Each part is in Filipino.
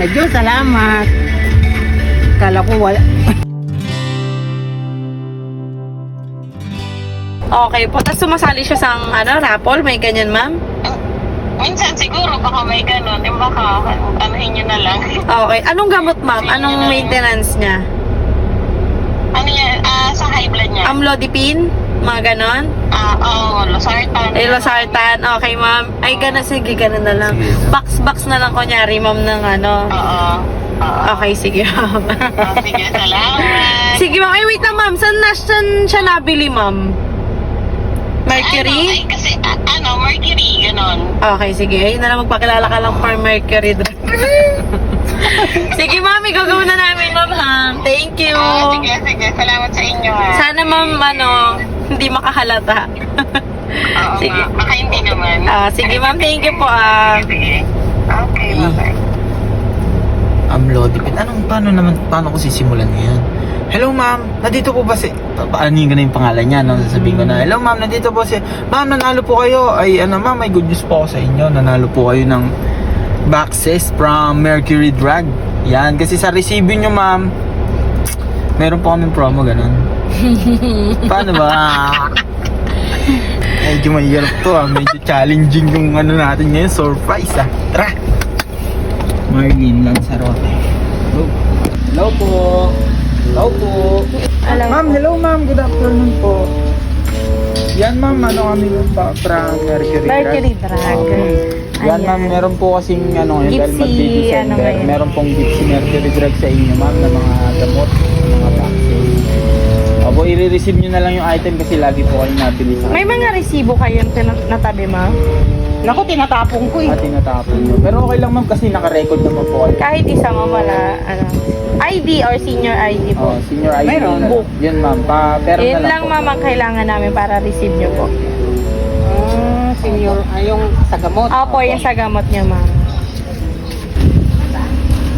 Medyo salamat. Kala ko wala. Okay po. Tapos sumasali siya sa ano, raffle. May ganyan, ma'am? Minsan siguro baka may ganun. Yung baka anuhin nyo na lang. Okay. Anong gamot, ma'am? Anong maintenance niya? ano yan? Ah, sa high blood niya. Amlodipine? Mga ganon? Ah, oh, losartan. Eh, losartan. Okay, ma'am. Ay, gano'n. Sige, gano'n na lang. Box-box na lang kunyari, ma'am, ng ano. Oo. Oo. Okay, sige, ma'am. Ah, sige, salamat. sige, ma'am. Ay, wait na, ma'am. Saan, na, saan siya nabili, ma'am? Ano, Mercury? ay, kasi, ah, ano, Mercury, ganon. Okay, sige. Ayun na lang, magpakilala ka lang for Mercury drug. sige, ma'am. Igagawa na namin, ma'am, ha? Thank you. Ah, sige, sige. Salamat sa inyo, ha. Sana, ma'am, ano, hindi makahalata. Oo sige. nga. Baka hindi naman. Ah, sige, ma'am. Thank you po, ah. Sige. Okay, bye-bye. Amlodipine. Anong, paano naman, paano ko sisimulan yan? Hello ma'am, nandito po ba si... Pa, paano yung ganun yung pangalan niya, no? Sasabihin ko na, Hello ma'am, nandito po si... Ma'am, nanalo po kayo. Ay, ano ma'am, may good news po ako sa inyo. Nanalo po kayo ng boxes from Mercury Drug. Yan, kasi sa resibo nyo ma'am, meron po kaming promo, ganun. Paano ba? Medyo mahirap to ah. Medyo challenging yung ano natin ngayon. Surprise ah. Tara! Marlene Lanzarote. Hello. Hello po. Hello po. Hello Ma'am, hello ma'am. Good afternoon po. Yan ma'am, ano kami yung pa from Mercury Drug. Mercury Drug. Opo. Yan ma'am, meron po kasing ano ngayon, dahil Gypsy, magdi-December, ano meron pong Gypsy Mercury Drug sa inyo ma'am na mga gamot, i-receive nyo na lang yung item kasi lagi po kayong nabili sa May mga resibo kayong tina- natabi, ma'am? Naku, tinatapong ko eh. at tinatapon nyo. Pero okay lang ma'am kasi naka-record naman po kayo. Kahit isa mo wala, ano, ID or senior ID po. Oh, senior ID Mayroon. na lang. Yun ma'am, pa pero Yun na lang, lang, po. ma'am, ang kailangan namin para receive nyo po. Ah, senior, ay yung sa gamot. Opo, yung sa gamot nyo, ma'am.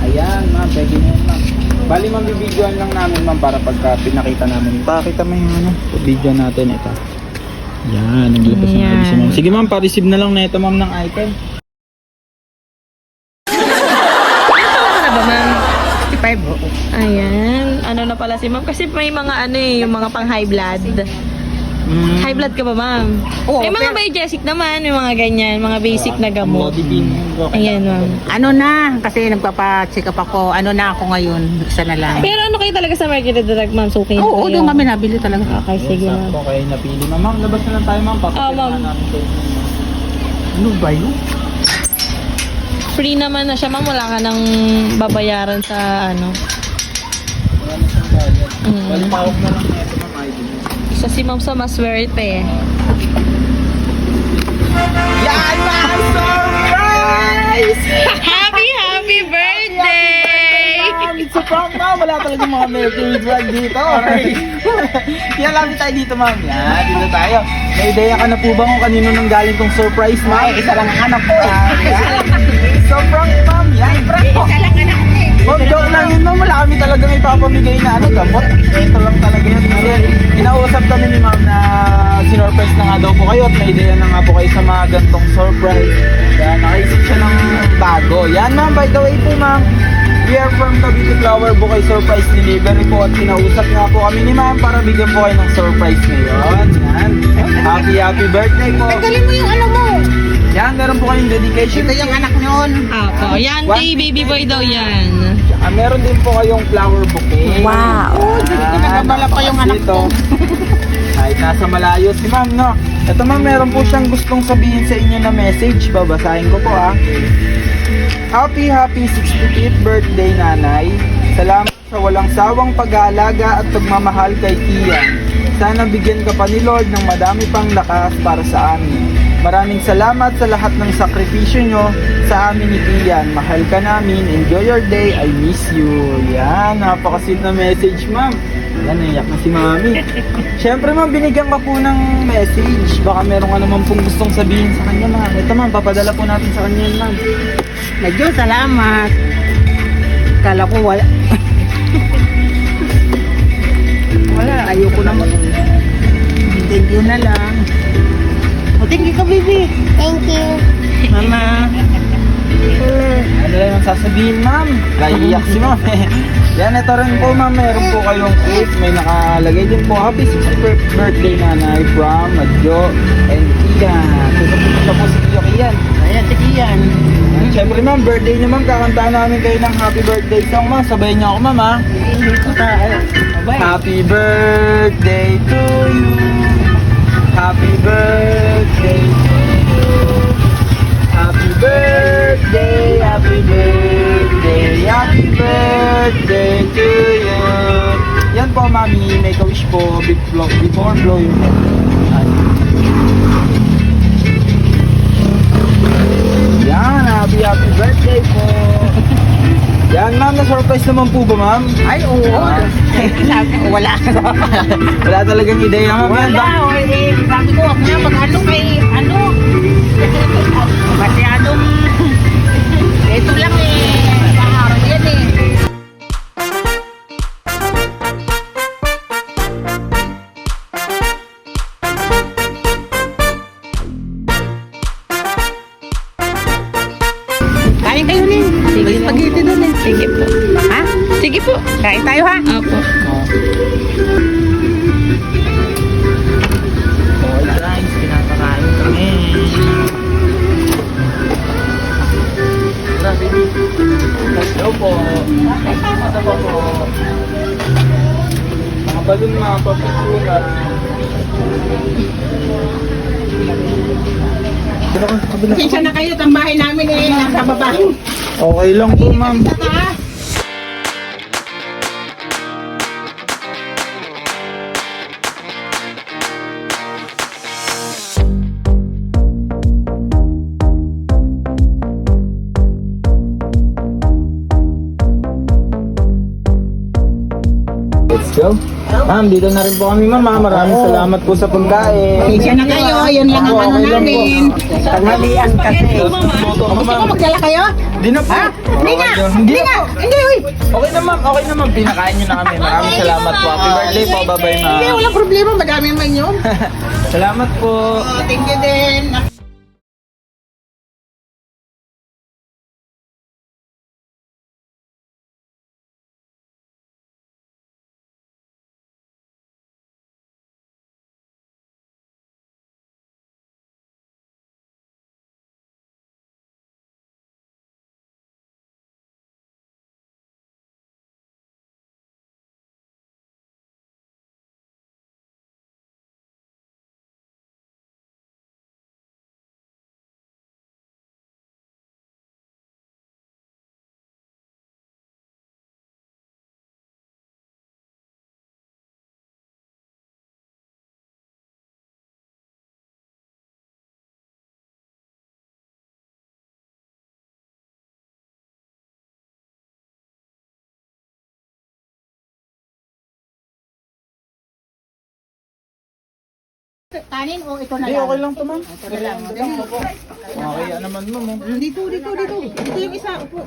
Ayan ma'am, pwede na yun ma'am. Bali ma'am, bibidyoan lang namin ma'am para pagka pinakita namin. Pakita mo yung ano, video natin ito. Yan, naglabas ng Ayan. ID si ma'am. Sige ma'am, pa-receive na lang na ito ma'am ng item. Ano ba, ma'am? 55 ho. Ayan. Ano na pala si ma'am? Kasi may mga ano eh, yung mga pang high blood. Mm. High blood ka ba, ma'am? Oo, may mga pero- basic naman, yung mga ganyan, mga basic na gamot. Modipin. Ayan, ma'am. Ano na, kasi nagpapa-check up ako. Ano na ako ngayon, isa na lang. Pero ano kayo talaga sa Mercury Drug, ma'am? Suki na Oo, kayo. doon kami nabili talaga. Okay, sige, ma'am. Kayo napili ma'am. Ma'am, labas na lang tayo ma'am. Papapirma Ah, ma'am. namin kayo. Ano ba yun? Free naman na siya, ma'am. Wala ka nang babayaran sa ano. Wala na siyang bayad. Mm. Bali, pawag na lang na ito ma'am ID. Isa si ma'am sa maswerte. Yan ma'am! Surprise! Happy, happy birthday! It's a prank ma'am. Wala talaga mga Mercury drug dito. Kaya lapit tayo dito ma'am. Yan, dito tayo. May ideya ka na po ba kung kanino nang galing tong surprise ma'am? Isa lang ang anak ko eh. Yan. So prank ma'am. Yan, prank. Isa lang anak Ma'am, joke lang yun ma'am. Wala kami talagang ipapamigay na ano, gamot. Ito lang talaga yun. Kasi inausap kami ni ma'am na sinurprise na nga daw po kayo at may ideya na nga po kayo sa mga gantong surprise. Kaya nakaisip siya ng bago. Yan ma'am, by the way po ma'am. We are from Cavite Flower Bouquet Surprise Delivery po at kinausap nga po kami ni ma'am para bigyan po kayo ng surprise ngayon. Yan. Happy, happy birthday po. Galing mo yung ano mo. Yan, meron po kayong dedication. Ito yung anak niyon. Apo, yan, day, baby boy daw yan. Ah, meron din po kayong flower bouquet. Wow. Oh, dito ko nagabala pa yung anak ko. Kahit nasa malayo si ma'am, no? Ito ma'am, meron po siyang gustong sabihin sa inyo na message. Babasahin ko po, ah. Happy, happy 65th birthday, nanay. Salamat sa walang sawang pag-aalaga at pagmamahal kay Kian. Sana bigyan ka pa ni Lord ng madami pang lakas para sa amin. Maraming salamat sa lahat ng sakripisyo nyo sa amin ni Kian. Mahal ka namin. Enjoy your day. I miss you. Yan, napakasit na message, ma'am. Yan, naiyak na si mami. Siyempre, ma'am, binigyan ka po ng message. Baka meron ka naman pong gustong sabihin sa kanya, ma'am. Ito, ma'am, papadala po natin sa kanya ma'am. Medyo salamat. Kala ko wala. wala, ayoko naman. Thank you na lang. Thank you ka, baby. Thank you. Mama. Ano lang yung sasabihin, ma'am? Naiiyak si ma'am. Yan, ito rin po, ma'am. Meron po kayong cake. May nakalagay din po. Happy 60th birthday, nanay, from Madjo and Ian. Susunod po si Tio Ian. Ayan, sige yan. Siyempre, ma'am, birthday niyo, ma'am. Kakantaan namin kayo ng happy birthday song, ma'am. Sabayin niyo ako, ma'am, ha? Happy birthday to you. Happy birthday to you. Happy birthday, happy birthday, happy birthday to you. Yan po, mami. Make a wish po before, before blow your. Yan, happy happy birthday po. Yan, ma'am, na-surprise naman po ba, ma'am? Ay, oo. Ko, wala. Wala talagang ideya, ma'am. Yan, Wala, o, wag na, pag ano kay, ano, masyadong, ito lang eh, kaharap yan eh. Kain kayo nin. Sige, eh. Sige po. Ha? Sige po. Kain tayo ha? Opo. Mga papitsura. Pasensya na kayo, bahay namin eh, nasa baba. Okay lang po, ma'am. Sa taas. Let's go. Ma'am, dito na rin po kami, ma'am. ah. Maraming salamat po sa pagkain. Pasensya na kayo, yun lang ang ano namin. Tanghalian kasi. Gusto mo magdala kayo? Di na po. Hindi na, hindi na, hindi, uy. Okay na, ma'am. Okay na, ma'am. Pinakain nyo na kami. Maraming salamat po. Happy birthday po. Bye-bye, ma'am. Hindi, walang problema, madami man yun. Salamat po. Thank you din. Kanin o ito na Hindi, lang? okay lang to, ma'am. Ito na lang. Okay, naman, ma'am. oh. Dito, dito, dito. Dito yung isa, upo.